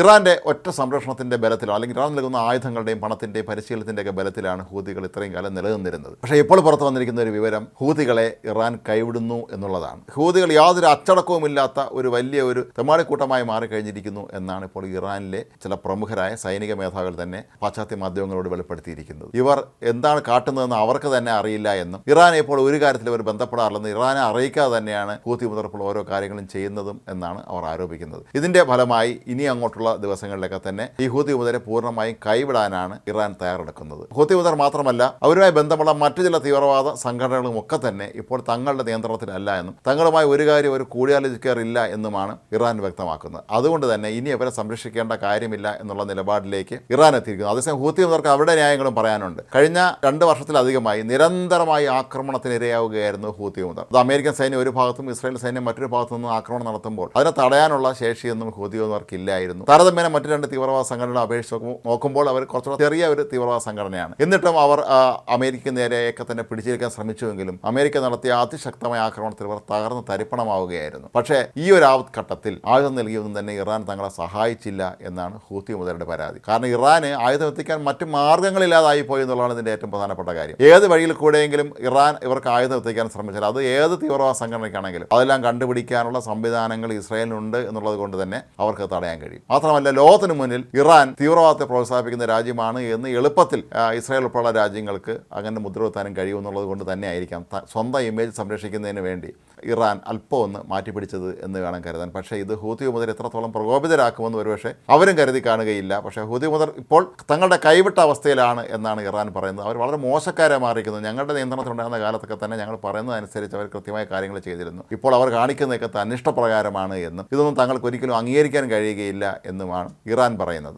ഇറാന്റെ ഒറ്റ സംരക്ഷണത്തിന്റെ ബലത്തിലോ അല്ലെങ്കിൽ ഇറാൻ നൽകുന്ന ആയുധങ്ങളുടെയും പണത്തിന്റെയും പരിശീലനത്തിന്റെയൊക്കെ ബലത്തിലാണ് ഹൂതികൾ ഇത്രയും കാലം നിലനിന്നിരുന്നത്. പക്ഷേ ഇപ്പോൾ പുറത്തു വന്നിരിക്കുന്ന ഒരു വിവരം ഹൂതികളെ ഇറാൻ കൈവിടുന്നു എന്നുള്ളതാണ്. ഹൂതികൾ യാതൊരു അച്ചടക്കവുമില്ലാത്ത ഒരു വലിയ ഒരു തെമാടിക്കൂട്ടമായി മാറിക്കഴിഞ്ഞിരിക്കുന്നു എന്നാണ് ഇപ്പോൾ ഇറാനിലെ ചില പ്രമുഖരായ സൈനിക മേധാവികൾ തന്നെ പാശ്ചാത്യ മാധ്യമങ്ങളോട് വെളിപ്പെടുത്തിയിരിക്കുന്നത്. ഇവർ എന്താണ് കാട്ടുന്നതെന്ന് അവർക്ക് തന്നെ അറിയില്ല എന്നും ഇറാനെ ഇപ്പോൾ ഒരു കാര്യത്തിൽ അവർ ബന്ധപ്പെടാറില്ലെന്ന് ഇറാനെ അറിയിക്കാതെ തന്നെയാണ് ഹൂതി മുതർപ്പോൾ ഓരോ കാര്യങ്ങളും ചെയ്യുന്നതും എന്നാണ് അവർ ആരോപിക്കുന്നത്. ഇതിന്റെ ഫലമായി ഇനി അങ്ങോട്ടുള്ള ദിവസങ്ങളിലൊക്കെ തന്നെ ഈ ഹൂതി ഉപതരെ പൂർണമായും കൈവിടാനാണ് ഇറാൻ തയ്യാറെടുക്കുന്നത്. ഹൂതി ഉപതർ മാത്രമല്ല അവരുമായി ബന്ധമുള്ള മറ്റു ചില തീവ്രവാദ സംഘടനകളും ഒക്കെ തന്നെ ഇപ്പോൾ തങ്ങളുടെ നിയന്ത്രണത്തിലല്ല എന്നും തങ്ങളുമായി ഒരു കാര്യം ഒരു കൂടിയാലോചിക്കാറില്ല എന്നുമാണ് ഇറാൻ വ്യക്തമാക്കുന്നത്. അതുകൊണ്ട് തന്നെ ഇനി അവരെ സംരക്ഷിക്കേണ്ട കാര്യമില്ല എന്നുള്ള നിലപാടിലേക്ക് ഇറാൻ എത്തിയിരിക്കുന്നു. അതേസമയം ഹൂത്തി ഉദർക്ക് അവരുടെ ന്യായങ്ങളും പറയാനുണ്ട്. കഴിഞ്ഞ രണ്ട് വർഷത്തിലധികമായി നിരന്തരമായി ആക്രമണത്തിനിരയാവുകയായിരുന്നു ഹൂത്തി ഉദർ അത് അമേരിക്കൻ സൈന്യം ഒരു ഭാഗത്തും ഇസ്രായേൽ സൈന്യം മറ്റൊരു ഭാഗത്തു നിന്നും ആക്രമണം നടത്തുമ്പോൾ അതിനെ തടയാനുള്ള ശേഷിയൊന്നും ഹൂതി മുതർക്ക് ഇല്ലായിരുന്നു താരതമ്യേന മറ്റു രണ്ട് തീവ്രവാദ സംഘടന അപേക്ഷിച്ച് നോക്കുമ്പോൾ അവർ കുറച്ചുകൂടെ ചെറിയ ഒരു തീവ്രവാദ സംഘടനയാണ്. എന്നിട്ടും അവർ അമേരിക്ക നേരെയൊക്കെ തന്നെ പിടിച്ചിരിക്കാൻ ശ്രമിച്ചുവെങ്കിലും അമേരിക്ക നടത്തിയ അതിശക്തമായ ആക്രമണത്തിൽ ഇവർ തകർന്ന് തരിപ്പണമാവുകയായിരുന്നു. പക്ഷേ ഈ ഒരു ആവത് ഘട്ടത്തിൽ ആയുധം നൽകിയൊന്നും തന്നെ ഇറാൻ തങ്ങളെ സഹായിച്ചില്ല എന്നാണ് ഹൂത്തി മുതലയുടെ പരാതി. കാരണം ഇറാന് ആയുധം എത്തിക്കാൻ മറ്റു മാർഗങ്ങളില്ലാതായി പോയി എന്നുള്ളതാണ് ഇതിന്റെ ഏറ്റവും പ്രധാനപ്പെട്ട കാര്യം. ഏത് വഴിയിൽ കൂടെയെങ്കിലും ഇറാൻ ഇവർക്ക് ആയുധം എത്തിക്കാൻ ശ്രമിച്ചാൽ അത് ഏത് തീവ്രവാദ സംഘടനയ്ക്കാണെങ്കിലും അതെല്ലാം കണ്ടുപിടിക്കാനുള്ള സംവിധാനങ്ങൾ ഇസ്രായേലിനുണ്ട് എന്നുള്ളത് കൊണ്ട് തന്നെ അവർക്ക് തടയാൻ കഴിയും. മാത്രമല്ല ലോകത്തിന് മുന്നിൽ ഇറാൻ തീവ്രവാദത്തെ പ്രോത്സാഹിപ്പിക്കുന്ന രാജ്യമാണ് എന്ന് എളുപ്പത്തിൽ ഇസ്രായേൽ ഉൾപ്പെടെയുള്ള രാജ്യങ്ങൾക്ക് അങ്ങനെ മുദ്രവെത്താനും കഴിയുമെന്നുള്ളത് കൊണ്ട് തന്നെ ആയിരിക്കാം ത- സ്വന്തം ഇമേജ് സംരക്ഷിക്കുന്നതിന് വേണ്ടി ഇറാൻ അല്പം ഒന്ന് മാറ്റിപ്പിടിച്ചത് എന്ന് വേണം കരുതാൻ. പക്ഷേ ഇത് ഹൂതി മുതൽ എത്രത്തോളം പ്രകോപിതരാക്കുമെന്ന് ഒരുപക്ഷെ അവരും കരുതി കാണുകയില്ല. പക്ഷേ ഹൂതി മുതൽ ഇപ്പോൾ തങ്ങളുടെ കൈവിട്ട അവസ്ഥയിലാണ് എന്നാണ് ഇറാൻ പറയുന്നത്. അവർ വളരെ മോശക്കാരെ മാറിയിരിക്കുന്നു. ഞങ്ങളുടെ നിയന്ത്രണത്തിലുണ്ടായിരുന്ന കാലത്തൊക്കെ തന്നെ ഞങ്ങൾ പറയുന്നതനുസരിച്ച് അവർ കൃത്യമായ കാര്യങ്ങൾ ചെയ്തിരുന്നു. ഇപ്പോൾ അവർ കാണിക്കുന്നതൊക്കെ തന്നിഷ്ടപ്രകാരമാണ് എന്നും ഇതൊന്നും തങ്ങൾക്ക് ഒരിക്കലും അംഗീകരിക്കാൻ കഴിയുകയില്ല എന്നുമാണ് ഇറാൻ പറയുന്നത്.